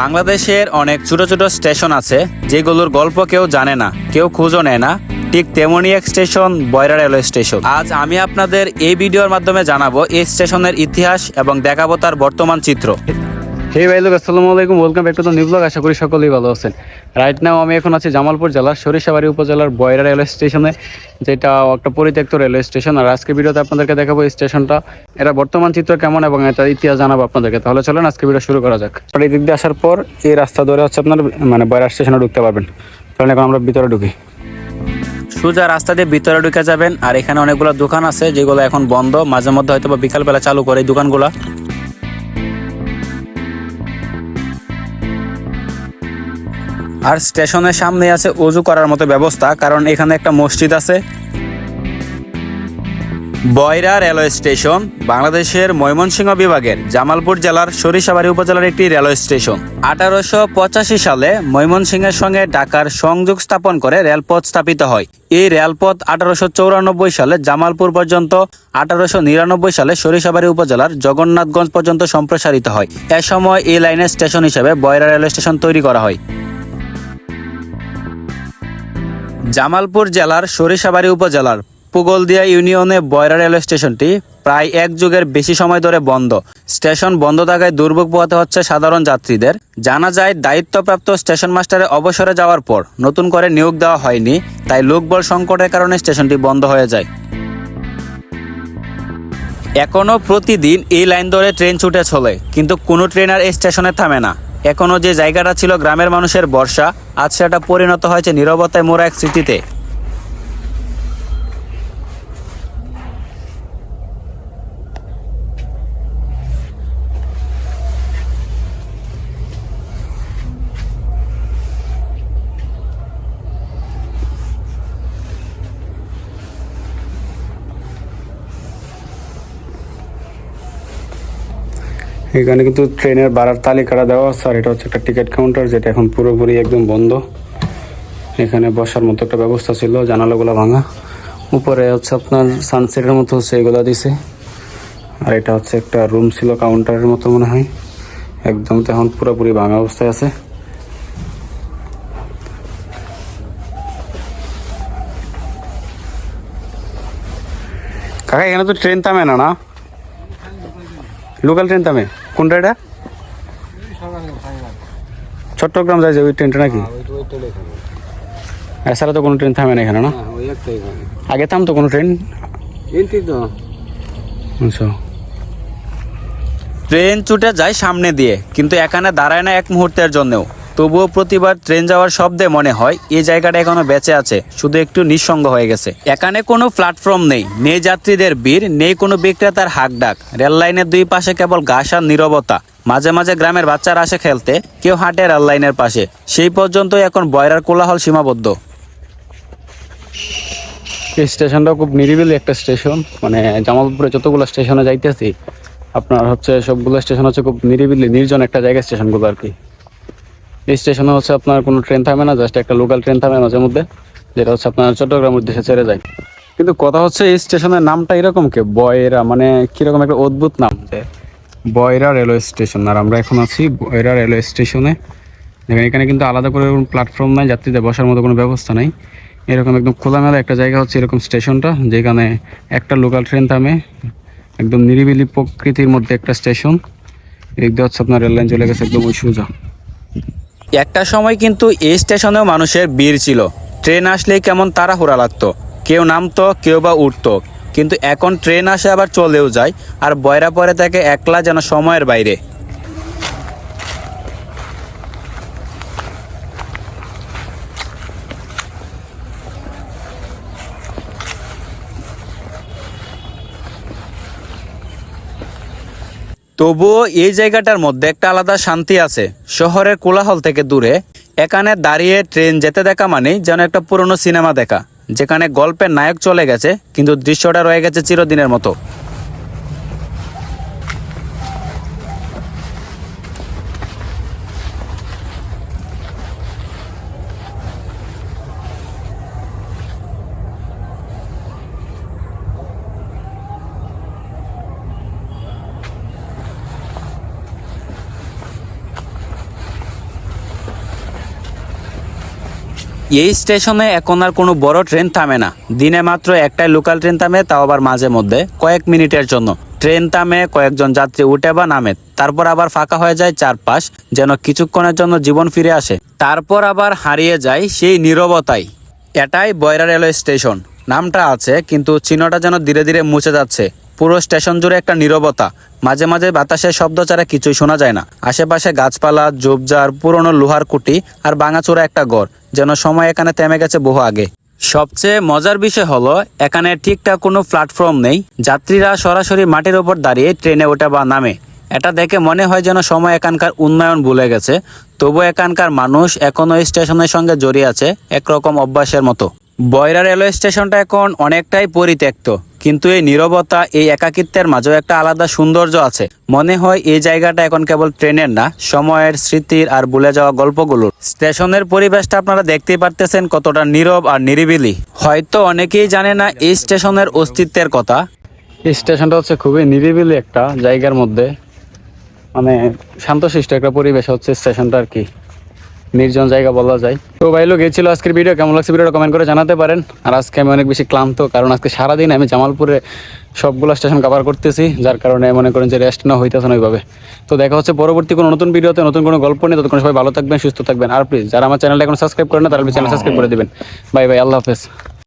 বাংলাদেশের অনেক ছোট ছোট স্টেশন আছে, যেগুলোর গল্প কেউ জানে না, কেউ খুঁজো নেয় না। ঠিক তেমনই এক স্টেশন, বয়রা রেলওয়ে স্টেশন। আজ আমি আপনাদের এই ভিডিওর মাধ্যমে জানাব এই স্টেশনের ইতিহাস এবং দেখাবো তার বর্তমান চিত্র। হে ভাই লোক আসসালামু আলাইকুম। Welcome back to the new blog আশা করি সকলেই ভালো আছেন। রাইট নাও আমি এখন আছি জামালপুর জেলার সরিষাবাড়ি উপজেলার বয়রা রেলওয়ে স্টেশনে যেটা একটা পরিত্যক্ত রেলওয়ে স্টেশন। আর আজকে ভিডিওতে আপনাদেরকে দেখাবো এই স্টেশনটা। এটা বর্তমান চিত্র কেমন এবং এটা ইতিহাস জানাব আপনাদেরকে। তাহলে চলেন আজকে ভিডিও শুরু করা যাক। এই দিক দিয়ে আসার পর এই রাস্তা ধরে হচ্ছে আপনার মানে বয়রা স্টেশনে ঢুকতে পারবেন। চলেন এখন আমরা ভিতরে ঢুকি। সোজা রাস্তা দিয়ে ভিতরে ঢুকে যাবেন। আর এখানে অনেকগুলো দোকান আছে যেগুলো এখন বন্ধ। মাঝে মধ্যে হয়তো বা বিকালবেলা চালু করে এই দোকানগুলো। আর স্টেশনের সামনে আছে অজু করার মতো ব্যবস্থা, কারণ এখানে একটা মসজিদ আছে। বয়রা রেলওয়ে স্টেশন, বাংলাদেশের ময়মনসিংহ বিভাগের জামালপুর জেলার সরিষাবাড়ি উপজেলার একটি রেলওয়ে স্টেশন। আঠারোশো পঁচাশি সালে ময়মনসিংহের সঙ্গে ঢাকার সংযোগ স্থাপন করে রেলপথ স্থাপিত হয়। এই রেলপথ আঠারোশো চৌরানব্বই সালে জামালপুর পর্যন্ত, আঠারোশো নিরানব্বই সালে সরিষাবাড়ি উপজেলার জগন্নাথগঞ্জ পর্যন্ত সম্প্রসারিত হয়। এ সময় এই লাইনের স্টেশন হিসেবে বয়রা রেলওয়ে স্টেশন তৈরি করা হয়। জামালপুর জেলার সরিষাবাড়ি উপজেলার পুগলদিয়া ইউনিয়নে বয়রা রেলওয়ে স্টেশনটি প্রায় এক যুগের বেশি সময় ধরে বন্ধ। স্টেশন বন্ধ থাকায় দুর্ভোগ পোহাতে হচ্ছে সাধারণ যাত্রীদের। জানা যায়, দায়িত্বপ্রাপ্ত স্টেশন মাস্টারে অবসরে যাওয়ার পর নতুন করে নিয়োগ দেওয়া হয়নি, তাই লোকবল সংকটের কারণে স্টেশনটি বন্ধ হয়ে যায়। এখনও প্রতিদিন এই লাইন ধরে ট্রেন ছুটে চলে, কিন্তু কোনো ট্রেন আর এই স্টেশনে থামে না। এখনও যে জায়গাটা ছিল গ্রামের মানুষের বর্ষা, আজ সেটা পরিণত হয়েছে নিরবতায় মোড়া এক স্মৃতিতে। এখানে কিন্তু ট্রেনের ভাড়ার তালিকাটা দেওয়া আছে, আর এটা হচ্ছে একটা টিকিট কাউন্টার, যেটা এখন পুরোপুরি একদম বন্ধ। এখানে বসার মতো একটা ব্যবস্থা ছিল, জানালাগুলো ভাঙা। উপরে হচ্ছে আপনার সানসেটের মতো হচ্ছে, এগুলো দিছে। আর এটা হচ্ছে একটা রুম ছিল কাউন্টারের মতো মনে হয়। একদম তো এখন পুরোপুরি ভাঙা অবস্থায় আছে। কাকা, এখানে তো ট্রেন থামে না না? লোকাল ট্রেন থামে কোনটা এটা? চট্টগ্রাম যায় যে ওই ট্রেনটা নাকি এছাড়া তো কোনো ট্রেন থামে না এখানে না? আগে থামতো কোনো ট্রেন আচ্ছা। ট্রেন ছুটে যায় সামনে দিয়ে কিন্তু এখানে দাঁড়ায় না এক মুহূর্তের জন্যও। তবুও প্রতিবার ট্রেন যাওয়ার শব্দে মনে হয় এই জায়গাটা এখনও বেঁচে আছে, শুধু একটু নিঃসঙ্গ হয়ে গেছে। এখানে কোনো প্ল্যাটফর্ম নেই নেই যাত্রীদের ভিড়, নেই কোনো বিক্রেতার হাক ডাক রেল লাইনের দুই পাশে কেবল ঘাস আর নীরবতা। মাঝে মাঝে গ্রামের বাচ্চারা আসে খেলতে, কেউ হাঁটে রেল লাইনের পাশে। সেই পর্যন্তই এখন বয়রার কোলাহল সীমাবদ্ধ। এই স্টেশনটা খুব নিরিবিলি একটা স্টেশন মানে জামালপুরে যতগুলো স্টেশনে যাইতেছি, আপনার হচ্ছে সবগুলো স্টেশন হচ্ছে খুব নিরিবিলি, নির্জন একটা জায়গা স্টেশনগুলো আর কি। স্টেশনে হচ্ছে আপনার কোনো ট্রেন থামে না, জাস্ট একটা লোকাল ট্রেন থামে মাঝে মধ্যে, যেটা হচ্ছে আপনার চট্টগ্রামের উদ্দেশ্যে ছেড়ে যায়। কিন্তু কথা হচ্ছে এই স্টেশনের নামটা এরকম কে? বয়রা মানে কীরকম একটা অদ্ভুত নাম। যে বয়রা রেলওয়ে স্টেশন, আর আমরা এখন আছি বয়রা রেলওয়ে স্টেশনে। দেখেন, এখানে কিন্তু আলাদা করে কোনো প্ল্যাটফর্ম নাই, যাত্রীদের বসার মতো কোনো ব্যবস্থা নাই। এরকম একদম খোলামেলা একটা জায়গা হচ্ছে এরকম স্টেশনটা, যেখানে একটা লোকাল ট্রেন থামে। একদম নিরিবিলি প্রকৃতির মধ্যে একটা স্টেশন। এদিক দিয়ে হচ্ছে আপনার রেললাইন চলে গেছে, একদম ওই সোজা। একটা সময় কিন্তু এই স্টেশনেও মানুষের ভিড় ছিল। ট্রেন আসলেই কেমন তারা তাড়াহুড়া লাগতো। কেউ নামতো, কেউ বা উঠতো। কিন্তু এখন ট্রেন আসে আবার চলেও যায়, আর বয়রা পরে তাকে একলা যেন সময়ের বাইরে। তবুও এই জায়গাটার মধ্যে একটা আলাদা শান্তি আছে। শহরের কোলাহল থেকে দূরে, এখানে দাঁড়িয়ে ট্রেন যেতে দেখা মানে যেন একটা পুরনো সিনেমা দেখা, যেখানে গল্পের নায়ক চলে গেছে, কিন্তু দৃশ্যটা রয়ে গেছে চিরদিনের মতো। এই স্টেশনে এখন আর কোনো বড় ট্রেন থামে না। দিনে মাত্র একটাই লোকাল ট্রেন থামে, তাও আবার মাঝে মধ্যে, কয়েক মিনিটের জন্য। ট্রেন থামে, কয়েকজন যাত্রী উঠে বা নামে, তারপর আবার ফাঁকা হয়ে যায় চারপাশ, যেন কিছুক্ষণের জন্য জীবন ফিরে আসে। তারপর আবার হারিয়ে যায় সেই নীরবতাই। এটাই বয়রা রেলওয়ে স্টেশন। নামটা আছে, কিন্তু চিহ্নটা যেন ধীরে ধীরে মুছে যাচ্ছে। পুরো স্টেশন জুড়ে একটা নীরবতা। মাঝে মাঝে বাতাসের শব্দ ছাড়া কিছুই শোনা যায় না। আশেপাশে গাছপালা, ঝোপঝাড়, পুরনো লোহার কুটি আর ভাঙাচোরা একটা ঘর, যেন সময় এখানে থেমে গেছে বহু আগে। সবচেয়ে মজার বিষয় হলো, এখানে ঠিকঠাক কোনো প্ল্যাটফর্ম নেই। যাত্রীরা সরাসরি মাটির ওপর দাঁড়িয়ে ট্রেনে ওঠে বা নামে। এটা দেখে মনে হয় যেন সময় এখানকার উন্নয়ন ভুলে গেছে। তবু এখানকার মানুষ এখনও স্টেশনের সঙ্গে জড়িয়ে আছে, একরকম অভ্যাসের মতো। বয়রা রেলওয়ে স্টেশনটা এখন অনেকটাই পরিত্যক্ত, কিন্তু এই নীরবতা, এই একাকিত্বের মাঝেও একটা আলাদা সৌন্দর্য আছে। মনে হয় এই জায়গাটা এখন কেবল ট্রেনের না, সময়ের স্মৃতির আর ভুলে যাওয়া গল্পগুলোর। স্টেশনের পরিবেশটা আপনারা দেখতেই পারতেছেন কতটা নীরব আর নিরিবিলি। হয়তো অনেকেই জানে না এই স্টেশনের অস্তিত্বের কথা। এই স্টেশনটা হচ্ছে খুবই নিরিবিলি একটা জায়গার মধ্যে। মানে শান্তশিষ্ট একটা পরিবেশ হচ্ছে স্টেশনটা আর কি। নির্জন জায়গা বলা যায়। তো ভাই লোক এই আজকের ভিডিও কেমন লাগছে ভিডিওটা কমেন্ট করে জানাতে পারেন। আর আজকে আমি অনেক বেশি ক্লান্ত, কারণ আজকে সারাদিন আমি জামালপুরে সবগুলো স্টেশন কভার করতেছি, যার কারণে মনে করেন যে রেস্ট না হইতেছে না ওইভাবে। তো দেখা হচ্ছে পরবর্তী কোনো নতুন ভিডিওতে নতুন কোনো গল্প নেই ততক্ষণ সবাই ভালো থাকবেন, সুস্থ থাকবেন। আর প্লিজ যারা আমার চ্যানেলটা এখন সাবস্ক্রাইব করেন না, তারা চ্যানেল সাবস্ক্রাইব করে দেবেন। বাই বাই আল্লাহ হাফেজ।